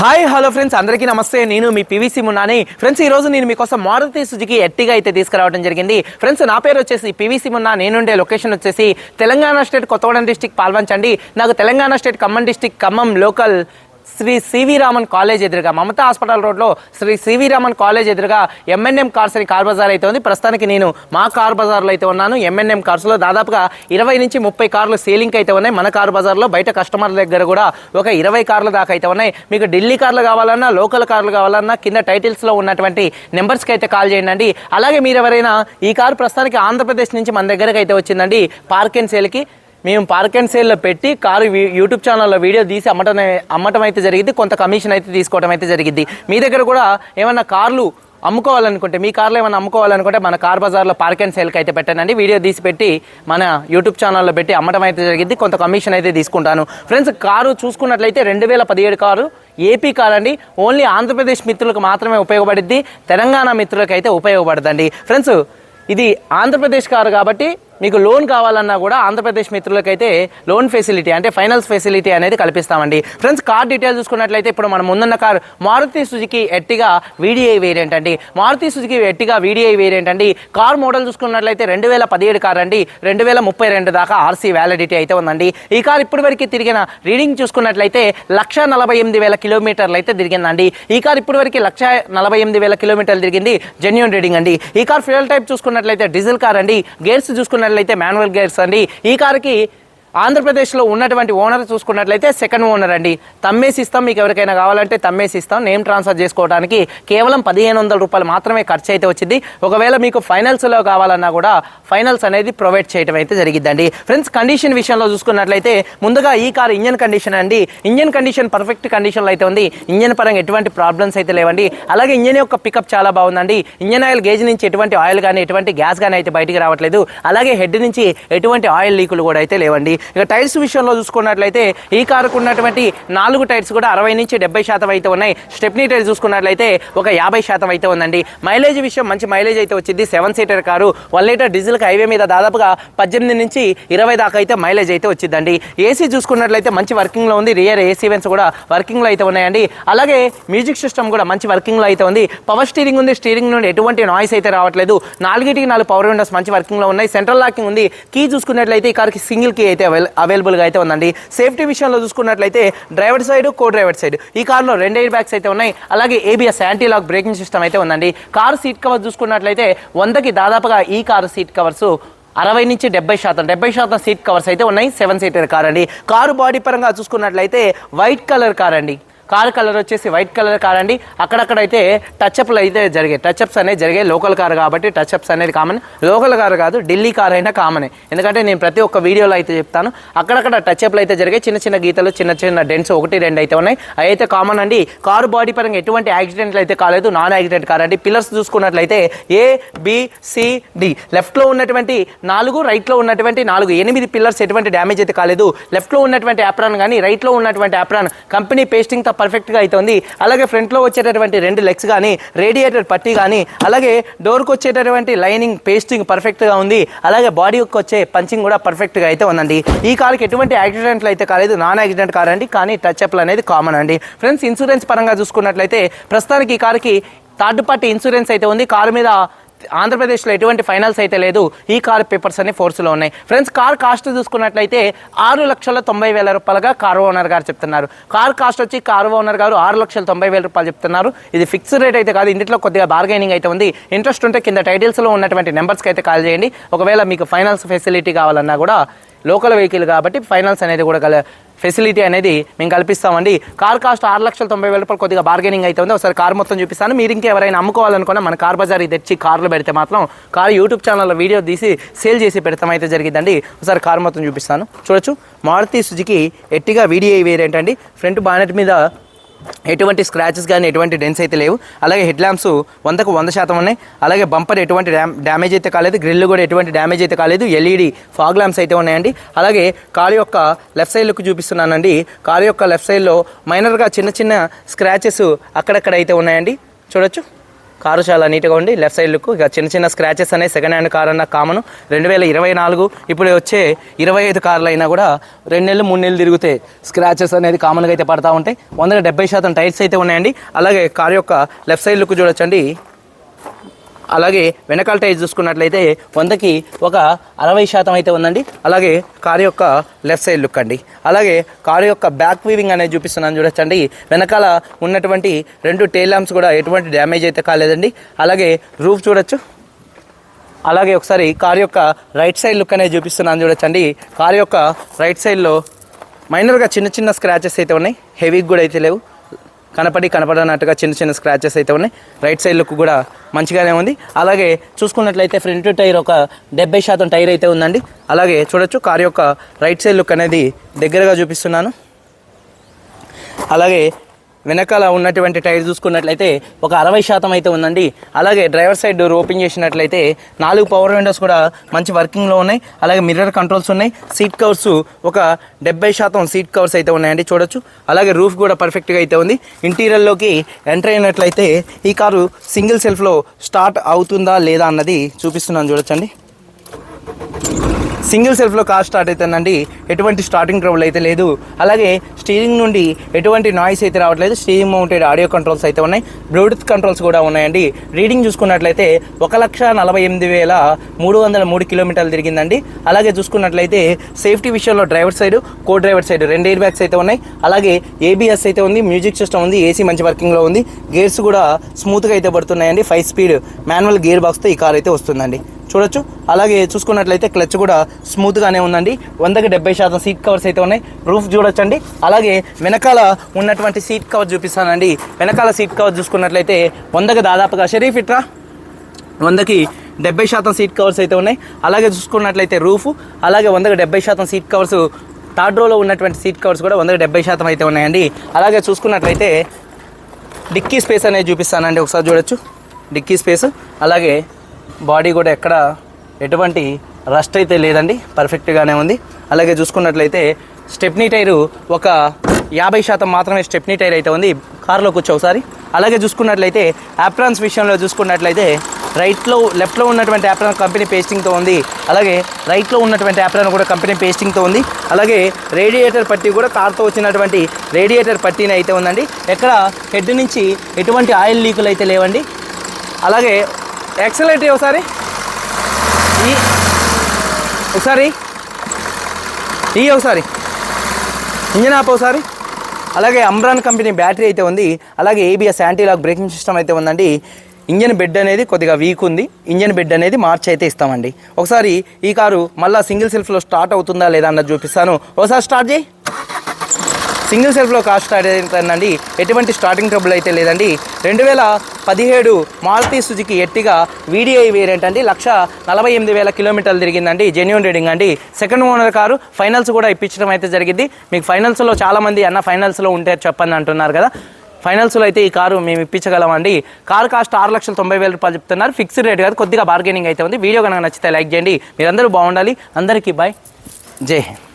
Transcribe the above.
Hi hello friends అందరికీ నమస్తే. నేను మీ పివిసి మున్నాని. ఫ్రెండ్స్ ఈ రోజు నేను మీకోసం మారుతి సుజుకి ఎట్టిగా అయితే తీసుకురావడం జరిగింది ఫ్రెండ్స్ నా పేరు వచ్చేసి పివిసి మున్నా నేనుండే లొకేషన్ వచ్చేసి తెలంగాణ స్టేట్ కొత్తగూడెం డిస్టిక్ పాల్వంచండి. నాకు Telangana state Khammam district Khammam local Shri C V Raman college ఎదురుగా మమతా హాస్పిటల్ రోడ్లో Shri C V Raman college ఎదురుగా ఎంఎన్ఎం కార్స్ అని కార్ బజార్ అయితే ఉంది. ప్రస్తుతానికి నేను మా కార్ బజార్లో అయితే ఉన్నాను. ఎంఎన్ఎం కార్స్లో దాదాపుగా ఇరవై నుంచి ముప్పై కార్లు సేలింగ్ అయితే ఉన్నాయి. మన కార్ బజార్లో బయట కస్టమర్ల దగ్గర కూడా ఒక ఇరవై కార్లు దాకా అయితే ఉన్నాయి. మీకు ఢిల్లీ కార్లు కావాలన్నా లోకల్ కార్లు కావాలన్నా కింద టైటిల్స్లో ఉన్నటువంటి నెంబర్స్కి అయితే కాల్ చేయండి అలాగే మీరు ఎవరైనా ఈ కారు ప్రస్తుతానికి ఆంధ్రప్రదేశ్ నుంచి మన దగ్గరకు అయితే వచ్చిందండి. పార్క్ అండ్ సేల్కి మేము పార్క్ అండ్ సేల్లో పెట్టి కారు యూట్యూబ్ ఛానల్లో వీడియో తీసి అమ్మటం అమ్మటం అయితే జరిగింది కొంత కమిషన్ అయితే తీసుకోవడం అయితే జరిగింది మీ దగ్గర కూడా ఏమన్నా కార్లు అమ్ముకోవాలనుకుంటే మీ కార్లో ఏమైనా అమ్ముకోవాలనుకుంటే మన కార్ బజార్లో పార్క్ అండ్ సేల్కి అయితే పెట్టానండి. వీడియో తీసి పెట్టి మన యూట్యూబ్ ఛానల్లో పెట్టి అమ్మటం అయితే జరిగింది కొంత కమిషన్ అయితే తీసుకుంటాను. ఫ్రెండ్స్ కారు చూసుకున్నట్లయితే రెండు వేల పదిహేడు కారు ఏపీ కార్ అండి ఓన్లీ ఆంధ్రప్రదేశ్ మిత్రులకు మాత్రమే ఉపయోగపడుద్ది తెలంగాణ మిత్రులకు అయితే ఉపయోగపడదండి. ఫ్రెండ్స్ ఇది ఆంధ్రప్రదేశ్ కారు కాబట్టి మీకు లోన్ కావాలన్నా కూడా ఆంధ్రప్రదేశ్ మిత్రులకైతే లోన్ ఫెసిలిటీ అంటే ఫైనాన్స్ ఫెసిలిటీ అనేది కల్పిస్తామండి. ఫ్రెండ్స్ కార్ డీటెయిల్ చూసుకున్నట్లయితే ఇప్పుడు మనం ముందున్న car Maruti Suzuki Ertiga VDI variant అండి. Maruti Suzuki Ertiga VDI variant అండి. కార్ మోడల్ చూసుకున్నట్లయితే రెండు వేల పదిహేడు కార్ అండి. రెండు వేల ముప్పై రెండు దాకా ఆర్సీ వ్యాలిడిటీ అయితే ఉందండి. ఈ కార్ ఇప్పటి వరకు తిరిగిన రీడింగ్ చూసుకున్నట్లయితే లక్ష నలభై ఎనిమిది వేల కిలోమీటర్లు అయితే తిరిగిందండి. ఈ కార్ ఇప్పటి వరకు లక్ష నలభై ఎనిమిది వేల కిలోమీటర్లు తిరిగింది. జెన్యున్ రీడింగ్ అండి. ఈ కార్ ఫ్యూయల్ టైప్ చూసుకున్నట్లయితే డీజిల్ కార్ అండి. గేర్స్ చూసుకున్నట్లయితే అయితే మాన్యువల్ గేర్స్ అండి. ఈ కార్కి ఆంధ్రప్రదేశ్లో ఉన్నటువంటి ఓనర్ చూసుకున్నట్లయితే సెకండ్ ఓనర్ అండి. తమ్మేసి ఇస్తాం మీకు ఎవరికైనా కావాలంటే తమ్మేసి ఇస్తాం. నేమ్ ట్రాన్స్ఫర్ చేసుకోవడానికి కేవలం పదిహేను వందల రూపాయలు మాత్రమే ఖర్చు అయితే వచ్చింది. ఒకవేళ మీకు ఫైనల్స్లో కావాలన్నా కూడా ఫైనల్స్ అనేది ప్రొవైడ్ చేయడం అయితే జరిగిద్దండి. ఫ్రెండ్స్ కండిషన్ విషయంలో చూసుకున్నట్లయితే ముందుగా ఈ కార్ ఇంజన్ కండిషన్ అండి. ఇంజన్ కండిషన్ పర్ఫెక్ట్ కండిషన్లో అయితే ఉంది. ఇంజన్ పరంగా ఎటువంటి ప్రాబ్లమ్స్ అయితే లేవండి. అలాగే ఇంజన్ యొక్క పికప్ చాలా బాగుందండి. ఇంజన్ ఆయిల్ గేజ్ నుంచి ఎటువంటి ఆయిల్ కానీ ఎటువంటి గ్యాస్ కానీ అయితే బయటికి రావట్లేదు. అలాగే హెడ్ నుంచి ఎటువంటి ఆయిల్ లీకులు కూడా అయితే లేవండి. ఇక టైర్స్ విషయంలో చూసుకున్నట్లయితే ఈ కారుకు ఉన్నటువంటి నాలుగు టైర్స్ కూడా అరవై నుంచి డెబ్బై శాతం అయితే ఉన్నాయి. స్టెప్నీ టైర్ చూసుకున్నట్లయితే ఒక యాభై శాతం అయితే ఉందండి. మైలేజ్ విషయం మంచి మైలేజ్ అయితే వచ్చింది. Seven seater car one litre డీజిల్కి highway మీద దాదాపుగా పద్దెనిమిది నుంచి ఇరవై దాకా అయితే మైలేజ్ అయితే వచ్చిందండి. ఏసీ చూసుకున్నట్లయితే మంచి వర్కింగ్లో ఉంది. రియర్ ఏసీ వెన్స్ కూడా వర్కింగ్లో అయితే ఉన్నాయండి. అలాగే మ్యూజిక్ సిస్టమ్ కూడా మంచి వర్కింగ్లో అయితే ఉంది. పవర్ స్టీరింగ్ ఉంది. స్టీరింగ్ నుండి ఎటువంటి నాయిస్ అయితే రావట్లేదు. నాలుగిటికి నాలుగు పవర్ విండోస్ మంచి వర్కింగ్లో ఉన్నాయి. సెంట్రల్ లాకింగ్ ఉంది. కీ చూసుకున్నట్లయితే ఈ కార్కి సింగిల్ కీ అయితే అవైల అవైలబుల్గా అయితే ఉందండి. సేఫ్టీ విషయంలో చూసుకున్నట్లయితే driver side co driver side. ఈ కార్లో రెండు ఎయిర్ బ్యాగ్స్ అయితే ఉన్నాయి. అలాగే ABS anti lock braking system అయితే ఉందండి. కారు సీట్ కవర్ చూసుకున్నట్లయితే వందకి దాదాపుగా ఈ కారు సీట్ కవర్స్ అరవై నుంచి డెబ్బై శాతం డెబ్బై శాతం సీట్ కవర్స్ అయితే ఉన్నాయి. సెవెన్ సీటర్ కార్ అండి కారు బాడీ పరంగా చూసుకున్నట్లయితే వైట్ కలర్ కార్ అండి కార్ కలర్ వచ్చేసి వైట్ కలర్ కార్ అండి అక్కడక్కడ అయితే టచ్అప్లు అయితే జరిగాయి. టచ్అప్స్ అనేది జరిగాయి. లోకల్ కార్ కాబట్టి టచ్అప్స్ అనేది కామన్ లోకల్ కార్ కాదు ఢిల్లీ కార్ అయినా కామనే ఎందుకంటే నేను ప్రతి ఒక్క వీడియోలో అయితే చెప్తాను. అక్కడక్కడ టచ్అప్లు అయితే జరిగాయి. చిన్న చిన్న గీతలు చిన్న చిన్న డెంట్స్ ఒకటి రెండు అయితే ఉన్నాయి. అవి అయితే కామన్ అండి. కారు బాడీ పరంగా ఎటువంటి యాక్సిడెంట్లు అయితే కాలేదు. నాన్ యాక్సిడెంట్ కార్ అండి. పిల్లర్స్ చూసుకున్నట్లయితే ఏ బిసిడి లెఫ్ట్లో ఉన్నటువంటి నాలుగు రైట్లో ఉన్నటువంటి నాలుగు ఎనిమిది పిల్లర్స్ ఎటువంటి డ్యామేజ్ అయితే కాలేదు. లెఫ్ట్లో ఉన్నటువంటి యాప్రాన్ కానీ రైట్లో ఉన్నటువంటి యాప్రాన్ కంపెనీ పేస్టింగ్ తప్ప పర్ఫెక్ట్గా అవుతుంది అలాగే ఫ్రంట్లో వచ్చేటటువంటి రెండు లెగ్స్ కానీ రేడియేటర్ పట్టీ కానీ అలాగే డోర్కి వచ్చేటటువంటి లైనింగ్ పేస్టింగ్ పర్ఫెక్ట్గా ఉంది. అలాగే బాడీకి వచ్చే పంచింగ్ కూడా పర్ఫెక్ట్గా అయితే ఉందండి. ఈ కార్కి ఎటువంటి యాక్సిడెంట్లు అయితే కాలేదు. నాన్ యాక్సిడెంట్ కార్ అండి కానీ టచ్ అప్లు అనేది కామన్ అండి. ఫ్రెండ్స్ ఇన్సూరెన్స్ పరంగా చూసుకున్నట్లయితే ప్రస్తుతానికి ఈ కార్కి థర్డ్ పార్టీ ఇన్సూరెన్స్ అయితే ఉంది. కారు మీద ఆంధ్రప్రదేశ్లో ఎటువంటి ఫైనల్స్ అయితే లేదు. ఈ కార్ పేపర్స్ అన్ని ఫోర్స్లో ఉన్నాయి. ఫ్రెండ్స్ కార్ కాస్ట్ చూసుకున్నట్లయితే ఆరు లక్షల తొంభై వేల రూపాయలుగా కార్ ఓనర్ గారు చెప్తున్నారు. కార్ కాస్ట్ వచ్చి కార్ ఓనర్ గారు ఆరు లక్షల తొంభై వేల రూపాయలు చెప్తున్నారు. ఇది ఫిక్స్డ్ రేట్ అయితే కాదు. ఇంట్లో కొద్దిగా బార్గైనింగ్ అయితే ఉంది. ఇంట్రెస్ట్ ఉంటే కింద టైటిల్స్లో ఉన్నటువంటి నెంబర్స్కి అయితే కాల్ చేయండి. ఒకవేళ మీకు ఫైనాన్స్ ఫెసిలిటీ కావాలన్నా కూడా లోకల్ వెహికల్ కాబట్టి ఫైనాన్స్ అనేది కూడా ఫెసిలిటీ అనేది మేము కల్పిస్తామండి. కార్ కాస్ట్ ఆరు లక్షల తొంభై వేల రూపాయలు కొద్దిగా బార్గెనింగ్ అయితే ఉంది ఒకసారి కార్ మొత్తం చూపిస్తాను. మీరు ఇంకా ఎవరైనా అమ్ముకోవాలనుకున్నా మన కార్ బజార్ తెచ్చి కార్లు పెడితే మాత్రం కార్ యూట్యూబ్ ఛానల్లో వీడియో తీసి సేల్ చేసి పెడతాం అయితే జరిగిందండి ఒకసారి కార్ మొత్తం చూపిస్తాను. చూడొచ్చు. మారుతి సుజుకి ఎట్టిగా వీడియో వేరేంటండి. ఫ్రంట్ బానెట్ మీద ఎటువంటి స్క్రాచెస్ కానీ ఎటువంటి డెన్స్ అయితే లేవు. అలాగే హెడ్ ల్యాంప్స్ వందకు వంద శాతం ఉన్నాయి. అలాగే బంపర్ ఎటువంటి డ్యామ్ డ్యామేజ్ అయితే కాలేదు. గ్రిల్ కూడా ఎటువంటి డ్యామేజ్ అయితే కాలేదు. ఎల్ఈడి ఫాగ్ ల్యాంప్స్ అయితే ఉన్నాయండి. అలాగే కారు యొక్క లెఫ్ట్ సైడ్ లుక్ చూపిస్తున్నానండి. కారు యొక్క లెఫ్ట్ సైడ్లో మైనర్గా చిన్న చిన్న స్క్రాచెస్ అక్కడక్కడ అయితే ఉన్నాయండి. చూడొచ్చు. కారు చాలా నీట్గా ఉండి లెఫ్ట్ సైడ్ లుక్ ఇక చిన్న చిన్న స్క్రాచెస్ అనేవి సెకండ్ హ్యాండ్ కార్ అన్న కామన్. రెండు వేల ఇరవై నాలుగు ఇప్పుడు వచ్చే ఇరవై ఐదు కార్లు అయినా కూడా రెండు నెలలు మూడు నెలలు తిరిగితే స్క్రాచెస్ అనేది కామన్గా అయితే పడతా ఉంటాయి. వందల డెబ్బై శాతం టైర్స్ అయితే ఉన్నాయండి. అలాగే కార్ యొక్క లెఫ్ట్ సైడ్ లుక్ చూడొచ్చండి. అలాగే వెనకాల టైర్ చూసుకున్నట్లయితే వందకి ఒక అరవై శాతం అయితే ఉందండి. అలాగే కారు యొక్క లెఫ్ట్ సైడ్ లుక్ అండి. అలాగే కారు యొక్క బ్యాక్ వీవింగ్ అనేది చూపిస్తున్నాను చూడొచ్చండి. వెనకాల ఉన్నటువంటి రెండు టైల్ ల్యాంప్స్ కూడా ఎటువంటి డ్యామేజ్ అయితే కాలేదండి. అలాగే రూఫ్ చూడొచ్చు. అలాగే ఒకసారి కారు యొక్క రైట్ సైడ్ లుక్ అనేది చూపిస్తున్నాను చూడొచ్చండి. కారు యొక్క రైట్ సైడ్లో మైనర్గా చిన్న చిన్న స్క్రాచెస్ అయితే ఉన్నాయి. హెవీగా కూడా అయితే లేవు. కనపడి కనపడనట్టుగా చిన్న చిన్న స్క్రాచెస్ అయితే ఉన్నాయి. రైట్ సైడ్ లుక్ కూడా మంచిగానే ఉంది. అలాగే చూసుకున్నట్లయితే ఫ్రంట్ టైర్ ఒక డెబ్బై శాతం టైర్ అయితే ఉందండి. అలాగే చూడొచ్చు కార్ యొక్క రైట్ సైడ్ లుక్ అనేది దగ్గరగా చూపిస్తున్నాను. అలాగే వెనకాల ఉన్నటువంటి టైర్ చూసుకున్నట్లయితే ఒక అరవై శాతం అయితే ఉందండి. అలాగే డ్రైవర్ సైడ్ డోర్ ఓపెన్ చేసినట్లయితే నాలుగు పవర్ విండోస్ కూడా మంచి వర్కింగ్లో ఉన్నాయి. అలాగే మిర్రర్ కంట్రోల్స్ ఉన్నాయి. సీట్ కవర్స్ ఒక డెబ్బై శాతం సీట్ కవర్స్ అయితే ఉన్నాయండి చూడొచ్చు. అలాగే రూఫ్ కూడా పర్ఫెక్ట్గా అయితే ఉంది. ఇంటీరియర్లోకి ఎంటర్ అయినట్లయితే ఈ కారు సింగిల్ సెల్ఫ్లో స్టార్ట్ అవుతుందా లేదా అన్నది చూపిస్తున్నాను చూడొచ్చండి. సింగిల్ సెల్ఫ్లో కార్ స్టార్ట్ అవుతుందండి ఎటువంటి స్టార్టింగ్ ట్రబుల్ అయితే లేదు. అలాగే స్టీరింగ్ నుండి ఎటువంటి నాయిస్ అయితే రావట్లేదు. స్టీరింగ్ మౌంటెడ్ ఆడియో కంట్రోల్స్ అయితే ఉన్నాయి. బ్లూటూత్ కంట్రోల్స్ కూడా ఉన్నాయండి. రీడింగ్ చూసుకున్నట్లయితే ఒక లక్ష నలభై ఎనిమిది వేల మూడు వందల మూడు కిలోమీటర్లు తిరిగిందండి. అలాగే చూసుకున్నట్లయితే సేఫ్టీ విషయంలో driver side co driver side రెండు ఎయిర్ బ్యాగ్స్ అయితే ఉన్నాయి. అలాగే ఏబిఎస్ అయితే ఉంది మ్యూజిక్ సిస్టమ్ ఉంది ఏసీ మంచి వర్కింగ్లో ఉంది. గేర్స్ కూడా స్మూత్గా అయితే పడుతున్నాయండి. ఫైవ్ స్పీడ్ మాన్యువల్ గేర్ బాక్స్తో ఈ కార్ అయితే వస్తుందండి. చూడొచ్చు. అలాగే చూసుకున్నట్లయితే క్లచ్ కూడా స్మూత్గానే ఉందండి. వందకి డెబ్బై శాతం సీట్ కవర్స్ అయితే ఉన్నాయి. రూఫ్ చూడొచ్చండి. అలాగే వెనకాల ఉన్నటువంటి సీట్ కవర్ చూపిస్తానండి. వెనకాల సీట్ కవర్ చూసుకున్నట్లయితే వందకి దాదాపుగా షరీఫ్ ఇట్రా? వందకి డెబ్బై శాతం సీట్ కవర్స్ అయితే ఉన్నాయి. అలాగే చూసుకున్నట్లయితే రూఫ్ అలాగే వందకి డెబ్బై శాతం సీట్ కవర్స్ థర్డ్ రోలో ఉన్నటువంటి సీట్ కవర్స్ కూడా వందకి డెబ్బై శాతం అయితే ఉన్నాయండి. అలాగే చూసుకున్నట్లయితే డిక్కీ స్పేస్ అనేది చూపిస్తానండి. ఒకసారి చూడొచ్చు. డిక్కీ స్పేస్ అలాగే బాడీ కూడా ఎక్కడ ఎటువంటి రస్ట్ అయితే లేదండి పర్ఫెక్ట్గానే ఉంది. అలాగే చూసుకున్నట్లయితే స్టెప్నీ టైరు ఒక యాభై శాతం మాత్రమే స్టెప్నీ టైర్ అయితే ఉంది కారులో కూర్చో ఒకసారి. అలాగే చూసుకున్నట్లయితే యాప్రాన్స్ విషయంలో చూసుకున్నట్లయితే రైట్లో లెఫ్ట్లో ఉన్నటువంటి యాప్రాన్ కంపెనీ పేస్టింగ్తో ఉంది. అలాగే రైట్లో ఉన్నటువంటి యాప్రాన్ కూడా కంపెనీ పేస్టింగ్తో ఉంది. అలాగే రేడియేటర్ పట్టీ కూడా కార్తో వచ్చినటువంటి రేడియేటర్ పట్టీని అయితే ఉందండి. ఎక్కడ హెడ్ నుంచి ఎటువంటి ఆయిల్ లీకులు అయితే లేవండి. అలాగే ఎక్సలెంట్ ఒకసారి? ఈ ఒకసారి. ఈ ఒకసారి. ఇంజన్ ఆప్ ఒకసారి. అలాగే అమ్రాన్ కంపెనీ బ్యాటరీ అయితే ఉంది. అలాగే ABS anti lock braking system అయితే ఉందండి. ఇంజన్ బెడ్ అనేది కొద్దిగా వీక్ ఉంది. ఇంజన్ బెడ్ అనేది మార్చి అయితే ఇస్తామండి. ఒకసారి ఈ కారు మళ్ళీ సింగిల్ సెల్ఫ్లో స్టార్ట్ అవుతుందా లేదా అన్నది చూపిస్తాను. ఒకసారి స్టార్ట్ చేయి. సింగిల్ సెల్ఫ్లో కార్ స్టార్ట్ అయిందండి. ఎటువంటి స్టార్టింగ్ ట్రబుల్ అయితే లేదండి. రెండు వేల పదిహేడు Maruti Suzuki Ertiga VDI variant అండి. లక్ష నలభై ఎనిమిది వేల కిలోమీటర్లు తిరిగిందండి. జెన్యున్ రీడింగ్ అండి. సెకండ్ ఓనర్ కారు ఫైనల్స్ కూడా ఇప్పించడం అయితే జరిగింది. మీకు ఫైనల్స్లో చాలామంది అన్న ఫైనల్స్లో ఉంటే చెప్పండి అంటున్నారు కదా. ఫైనల్స్లో అయితే ఈ కారు మేము ఇప్పించగలమండి. కారు కాస్ట్ ఆరు లక్షల తొంభై వేల రూపాయలు చెప్తున్నారు. ఫిక్స్డ్ రేట్ కాదు కొద్దిగా బార్గెనింగ్ అయితే ఉంది. వీడియో కనుక నచ్చితే లైక్ చేయండి. మీరందరూ బాగుండాలి. అందరికీ బాయ్ జై హింద్.